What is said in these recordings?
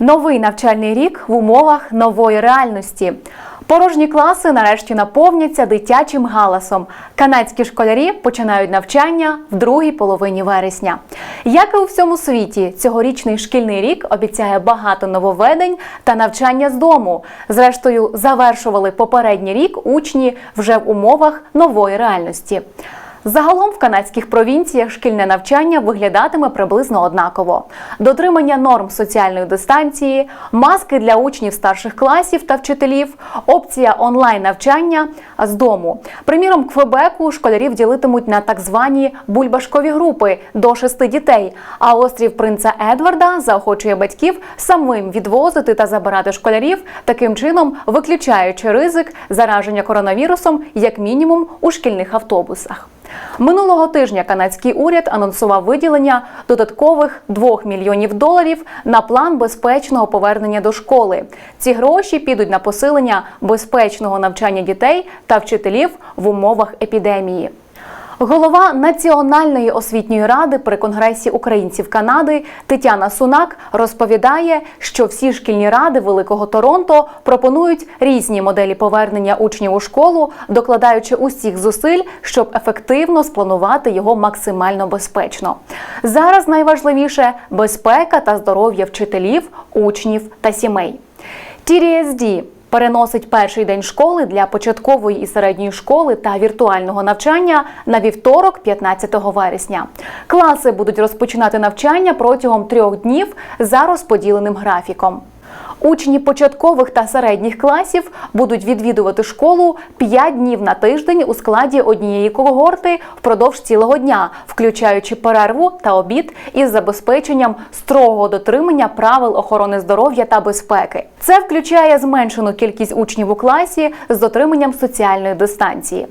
Новий навчальний рік в умовах нової реальності. Порожні класи нарешті наповняться дитячим галасом. Канадські школярі починають навчання в другій половині вересня. Як і у всьому світі, цьогорічний шкільний рік обіцяє багато нововведень та навчання з дому. Зрештою, завершували попередній рік учні вже в умовах нової реальності. Загалом в канадських провінціях шкільне навчання виглядатиме приблизно однаково: дотримання норм соціальної дистанції, маски для учнів старших класів та вчителів, опція онлайн навчання з дому. Приміром, Квебеку школярів ділитимуть на так звані бульбашкові групи до шести дітей. А острів принца Едварда заохочує батьків самим відвозити та забирати школярів, таким чином виключаючи ризик зараження коронавірусом як мінімум у шкільних автобусах. Минулого тижня канадський уряд анонсував виділення додаткових 2 мільйонів доларів на план безпечного повернення до школи. Ці гроші підуть на посилення безпечного навчання дітей та вчителів в умовах епідемії. Голова Національної освітньої ради при Конгресі українців Канади Тетяна Сунак розповідає, що всі шкільні ради Великого Торонто пропонують різні моделі повернення учнів у школу, докладаючи усіх зусиль, щоб ефективно спланувати його максимально безпечно. Зараз найважливіше безпека та здоров'я вчителів, учнів та сімей. TDSD переносить перший день школи для початкової і середньої школи та віртуального навчання на вівторок, 15 вересня. Класи будуть розпочинати навчання протягом трьох днів за розподіленим графіком. Учні початкових та середніх класів будуть відвідувати школу 5 днів на тиждень у складі однієї когорти впродовж цілого дня, включаючи перерву та обід із забезпеченням строгого дотримання правил охорони здоров'я та безпеки. Це включає зменшену кількість учнів у класі з дотриманням соціальної дистанції.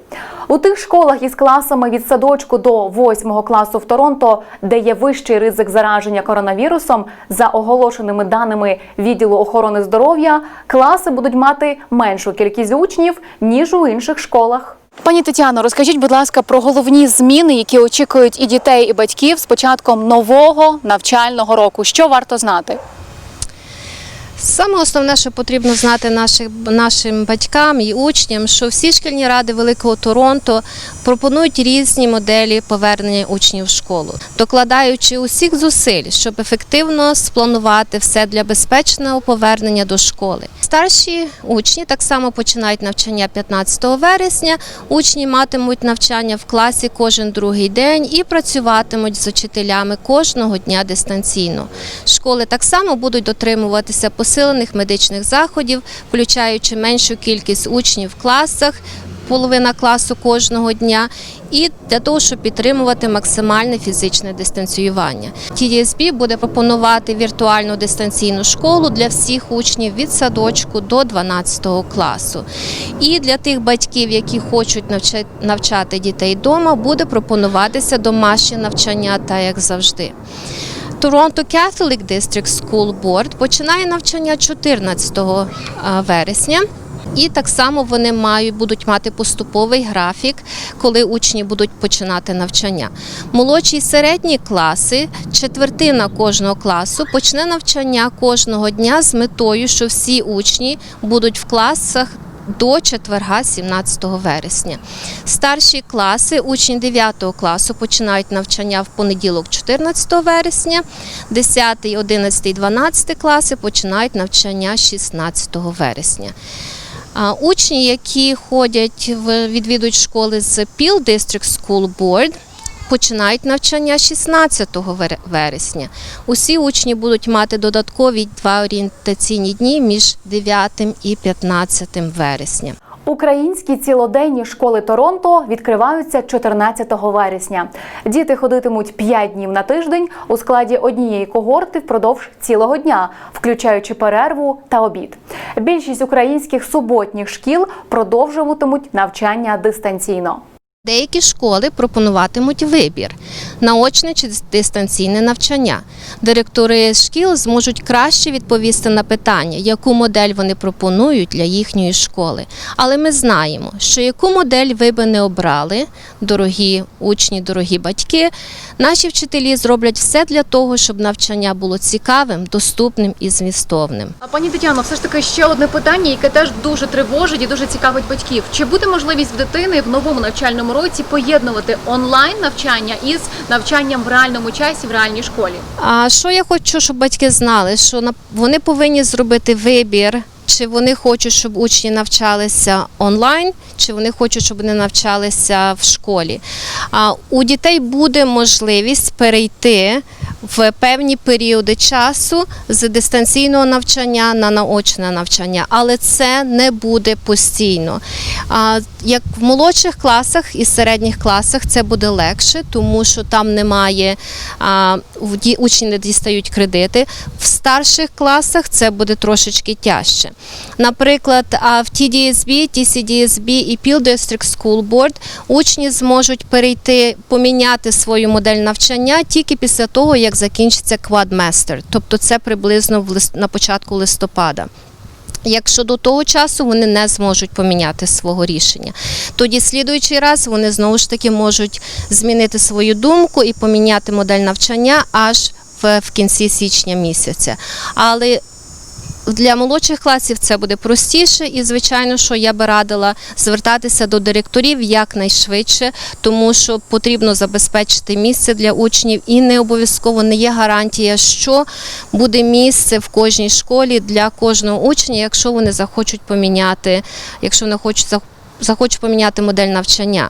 У тих школах із класами від садочку до 8 класу в Торонто, де є вищий ризик зараження коронавірусом, за оголошеними даними відділу охорони здоров'я, класи будуть мати меншу кількість учнів ніж у інших школах. Пані Тетяно, розкажіть, будь ласка, про головні зміни, які очікують і дітей, і батьків з початком нового навчального року. Що варто знати? Саме основне, що потрібно знати наших, нашим батькам і учням, що всі шкільні ради Великого Торонто пропонують різні моделі повернення учнів в школу, докладаючи усіх зусиль, щоб ефективно спланувати все для безпечного повернення до школи. Старші учні так само починають навчання 15 вересня. Учні матимуть навчання в класі кожен другий день і працюватимуть з учителями кожного дня дистанційно. Школи так само будуть дотримуватися посилених медичних заходів, включаючи меншу кількість учнів в класах. Половина класу кожного дня, і для того, щоб підтримувати максимальне фізичне дистанціювання. TDSB буде пропонувати віртуальну дистанційну школу для всіх учнів від садочку до 12 класу. І для тих батьків, які хочуть навчати дітей вдома, буде пропонуватися домашнє навчання, так як завжди. Toronto Catholic District School Board починає навчання 14 вересня. І так само вони мають будуть мати поступовий графік, коли учні будуть починати навчання. Молодші і середні класи, четвертина кожного класу почне навчання кожного дня з метою, що всі учні будуть в класах. До четверга, 17 вересня. Старші класи, учні 9 класу починають навчання в понеділок, 14 вересня, 10, 11, 12 класи починають навчання 16 вересня. Учні, які ходять в відвідують школи з Peel District School Board, починають навчання 16 вересня. Усі учні будуть мати додаткові два орієнтаційні дні між 9 і 15 вересня. Українські цілоденні школи Торонто відкриваються 14 вересня. Діти ходитимуть 5 днів на тиждень у складі однієї когорти впродовж цілого дня, включаючи перерву та обід. Більшість українських суботніх шкіл продовжуватимуть навчання дистанційно. Деякі школи пропонуватимуть вибір наочне чи дистанційне навчання. Директори шкіл зможуть краще відповісти на питання, яку модель вони пропонують для їхньої школи. Але ми знаємо, що яку модель ви би не обрали, дорогі учні, дорогі батьки, наші вчителі зроблять все для того, щоб навчання було цікавим, доступним і змістовним. А пані Тетяно, все ж таки ще одне питання, яке теж дуже тривожить і дуже цікавить батьків. Чи буде можливість в дитини в новому навчальному році поєднувати онлайн навчання із навчанням в реальному часі в реальній школі? А що я хочу, щоб батьки знали, що вони повинні зробити вибір, чи вони хочуть, щоб учні навчалися онлайн, чи вони хочуть, щоб вони навчалися в школі. А у дітей буде можливість перейти в певні періоди часу з дистанційного навчання на наочне навчання, але це не буде постійно. А, Як в молодших класах і середніх класах це буде легше, тому що там немає а, учні не дістають кредити. В старших класах це буде трошечки тяжче. Наприклад, в TDSB, TCDSB і Peel District School Board учні зможуть перейти, поміняти свою модель навчання тільки після того, як закінчиться квадместер, тобто це приблизно на початку листопада. Якщо до того часу вони не зможуть поміняти свого рішення, тоді слідуючий раз вони знову ж таки можуть змінити свою думку і поміняти модель навчання аж в кінці січня місяця. Але для молодших класів це буде простіше, і звичайно, що я би радила звертатися до директорів якнайшвидше, тому що потрібно забезпечити місце для учнів, і не обов'язково не є гарантія, що буде місце в кожній школі для кожного учня, якщо вони захочуть поміняти, якщо вони хочуть зах- захочуть поміняти модель навчання.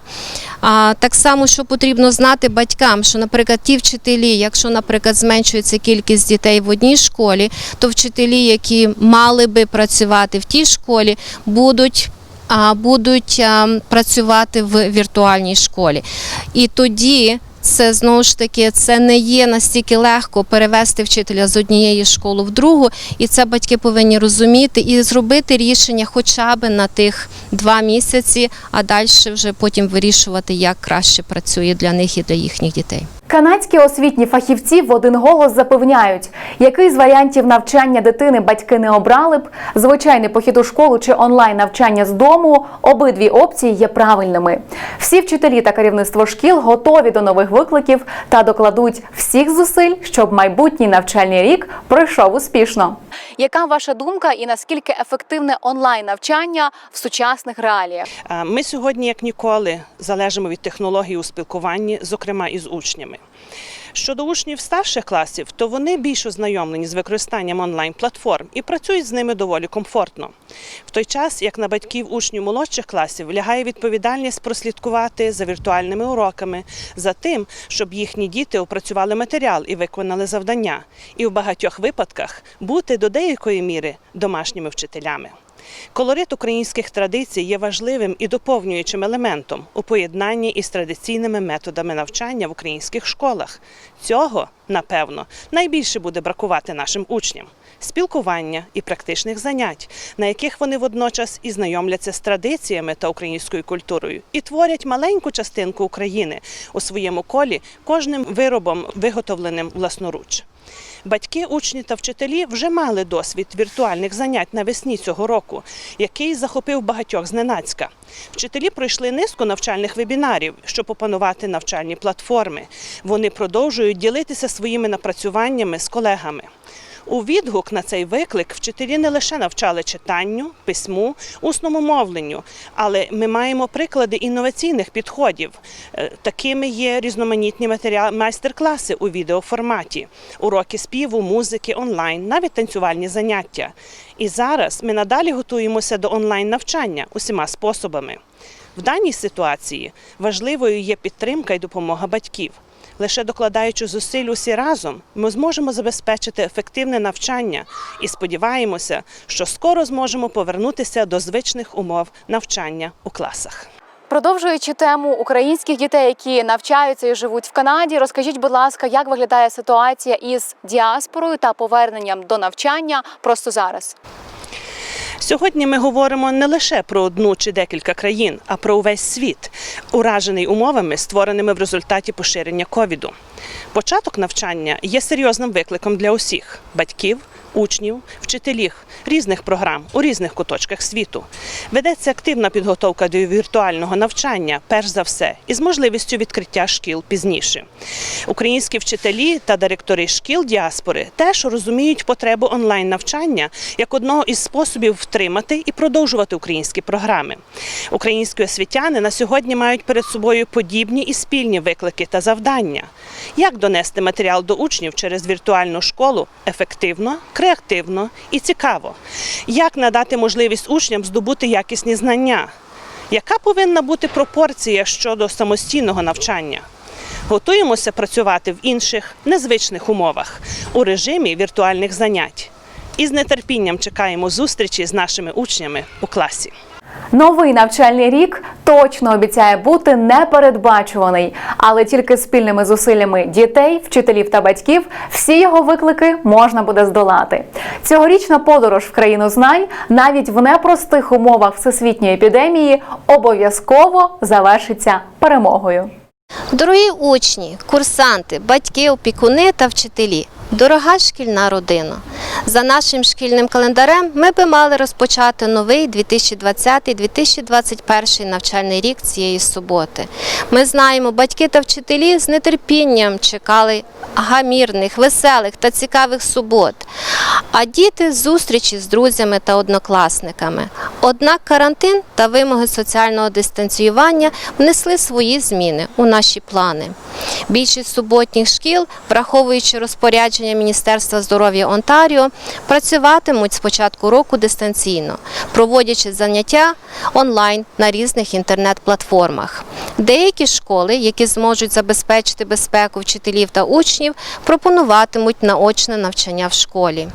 А так само, що потрібно знати батькам, що, наприклад, ті вчителі, якщо, наприклад, зменшується кількість дітей в одній школі, то вчителі, які мали би працювати в тій школі, будуть. Будуть а, працювати в віртуальній школі. І тоді це знову ж таки це не є настільки легко перевести вчителя з однієї школи в другу, і це батьки повинні розуміти і зробити рішення хоча б на тих два місяці, а далі вже потім вирішувати, як краще працює для них і для їхніх дітей. Канадські освітні фахівці в один голос запевняють, який з варіантів навчання дитини батьки не обрали б, звичайний похід у школу чи онлайн навчання з дому, обидві опції є правильними. Всі вчителі та керівництво шкіл готові до нових викликів та докладуть всіх зусиль, щоб майбутній навчальний рік пройшов успішно. Яка ваша думка і наскільки ефективне онлайн навчання в сучасних реаліях? Е, Ми сьогодні, як ніколи, залежимо від технологій у спілкуванні, зокрема із учнями. Щодо учнів старших класів, то вони більш ознайомлені з використанням онлайн-платформ і працюють з ними доволі комфортно. В той час, як на батьків учнів молодших класів лягає відповідальність прослідкувати за віртуальними уроками, за тим, щоб їхні діти опрацювали матеріал і виконали завдання, і в багатьох випадках бути до деякої міри домашніми вчителями. Колорит українських традицій є важливим і доповнюючим елементом у поєднанні із традиційними методами навчання в українських школах. Цього, напевно, найбільше буде бракувати нашим учням спілкування і практичних занять, на яких вони водночас і знайомляться з традиціями та українською культурою, і творять маленьку частинку України у своєму колі кожним виробом, виготовленим власноруч. Батьки, учні та вчителі вже мали досвід віртуальних занять навесні цього року, який захопив багатьох зненацька. Вчителі пройшли низку навчальних вебінарів, щоб опанувати навчальні платформи. Вони продовжують ділитися своїми напрацюваннями з колегами. У відгук на цей виклик вчителі не лише навчали читанню, письму, усному мовленню, але ми маємо приклади інноваційних підходів. Е, Такими є різноманітні матеріали, майстер-класи у відеоформаті, уроки співу, музики, онлайн, навіть танцювальні заняття. І зараз ми надалі готуємося до онлайн-навчання усіма способами. В даній ситуації важливою є підтримка і допомога батьків. Лише докладаючи зусиль усі разом, ми зможемо забезпечити ефективне навчання і сподіваємося, що скоро зможемо повернутися до звичних умов навчання у класах. Продовжуючи тему українських дітей, які навчаються і живуть в Канаді, розкажіть, будь ласка, як виглядає ситуація із діаспорою та поверненням до навчання просто зараз? Сьогодні ми говоримо не лише про одну чи декілька країн, а про увесь світ, уражений умовами, створеними в результаті поширення ковіду. Початок навчання є серйозним викликом для усіх батьків, учнів, вчителів різних програм у різних куточках світу. Ведеться активна підготовка до віртуального навчання, перш за все, із можливістю відкриття шкіл пізніше. Українські вчителі та директори шкіл діаспори теж розуміють потребу онлайн навчання як одного із способів втримати і продовжувати українські програми. Українські освітяни на сьогодні мають перед собою подібні і спільні виклики та завдання. Як донести матеріал до учнів через віртуальну школу ефективно, креативно і цікаво? Як надати можливість учням здобути якісні знання? Яка повинна бути пропорція щодо самостійного навчання? Готуємося працювати в інших незвичних умовах у режимі віртуальних занять. І з нетерпінням чекаємо зустрічі з нашими учнями у класі. Новий навчальний рік точно обіцяє бути непередбачуваний, але тільки спільними зусиллями дітей, вчителів та батьків всі його виклики можна буде здолати. Цьогорічна подорож в країну знань навіть в непростих умовах всесвітньої епідемії обов'язково завершиться перемогою. Дорогі учні, курсанти, батьки, опікуни та вчителі, дорога шкільна родина. За нашим шкільним календарем ми би мали розпочати новий 2020-2021 навчальний рік цієї суботи. Ми знаємо, батьки та вчителі з нетерпінням чекали гамірних, веселих та цікавих субот, а діти зустрічі з друзями та однокласниками. Однак карантин та вимоги соціального дистанціювання внесли свої зміни у наші плани. Більшість суботніх шкіл, враховуючи розпорядження Міністерства здоров'я Онтаріо, працюватимуть з початку року дистанційно, проводячи заняття онлайн на різних інтернет-платформах. Деякі школи, які зможуть забезпечити безпеку вчителів та учнів, пропонуватимуть наочне навчання в школі.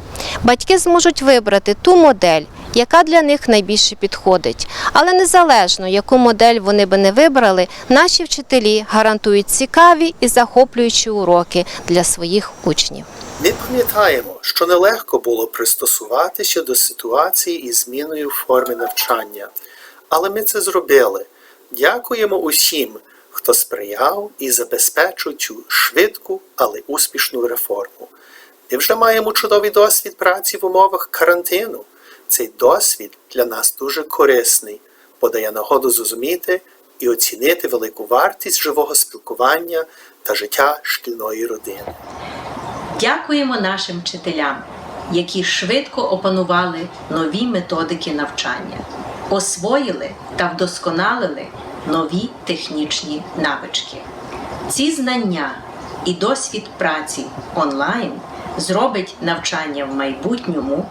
Батьки зможуть вибрати ту модель, яка для них найбільше підходить. Але незалежно, яку модель вони би не вибрали, наші вчителі гарантують цікаві і захоплюючі уроки для своїх учнів. Ми пам'ятаємо, що нелегко було пристосуватися до ситуації із зміною форми навчання, але ми це зробили. Дякуємо усім, хто сприяв і забезпечив цю швидку, але успішну реформу. Ми вже маємо чудовий досвід праці в умовах карантину. Цей досвід для нас дуже корисний, бо дає нагоду зрозуміти і оцінити велику вартість живого спілкування та життя шкільної родини. Дякуємо нашим вчителям, які швидко опанували нові методики навчання, освоїли та вдосконалили нові технічні навички. Ці знання і досвід праці онлайн зробить навчання в майбутньому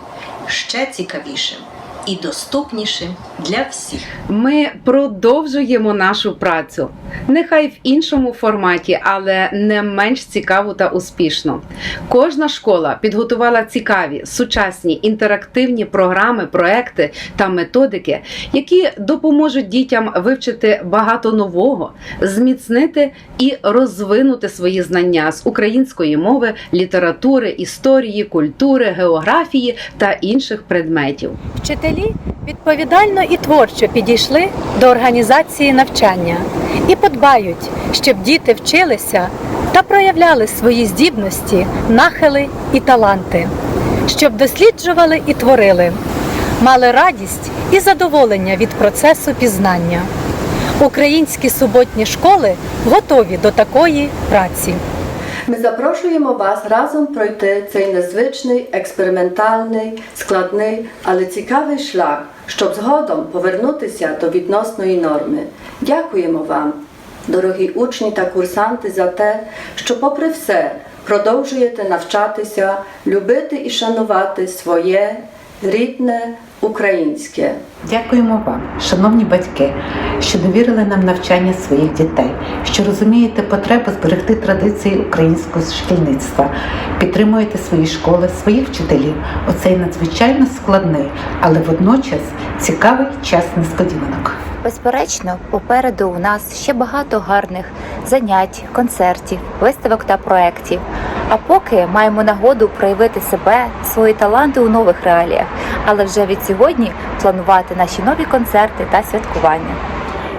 ще цікавішим і доступнішим для всіх. Ми продовжуємо нашу працю, нехай в іншому форматі, але не менш цікаву та успішну. Кожна школа підготувала цікаві, сучасні інтерактивні програми, проекти та методики, які допоможуть дітям вивчити багато нового, зміцнити і розвинути свої знання з української мови, літератури, історії, культури, географії та інших предметів. Вчителі відповідально і творчо підійшли до організації навчання і подбають, щоб діти вчилися та проявляли свої здібності, нахили і таланти, щоб досліджували і творили, мали радість і задоволення від процесу пізнання. Українські суботні школи готові до такої праці. Ми запрошуємо вас разом пройти цей незвичний, експериментальний, складний, але цікавий шлях, щоб згодом повернутися до відносної норми. Дякуємо вам, дорогі учні та курсанти, за те, що, попри все, продовжуєте навчатися, любити і шанувати своє рідне українське. Дякуємо вам, шановні батьки, що довірили нам навчання своїх дітей, що розумієте потребу зберегти традиції українського шкільництва, підтримуєте свої школи, своїх вчителів у цей надзвичайно складний, але водночас цікавий час несподіванок. Безперечно, попереду у нас ще багато гарних занять, концертів, виставок та проєктів. А поки маємо нагоду проявити себе, свої таланти у нових реаліях. але вже від сьогодні планувати наші нові концерти та святкування.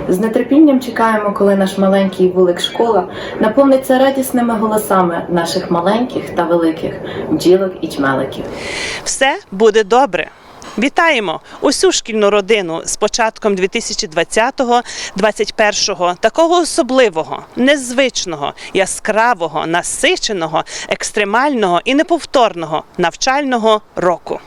З нетерпінням чекаємо, коли наш маленький вулик школа наповниться радісними голосами наших маленьких та великих бджілок і чмеликів. Все буде добре. Вітаємо усю шкільну родину з початком 2020-2021 такого особливого, незвичного, яскравого, насиченого, екстремального і неповторного навчального року.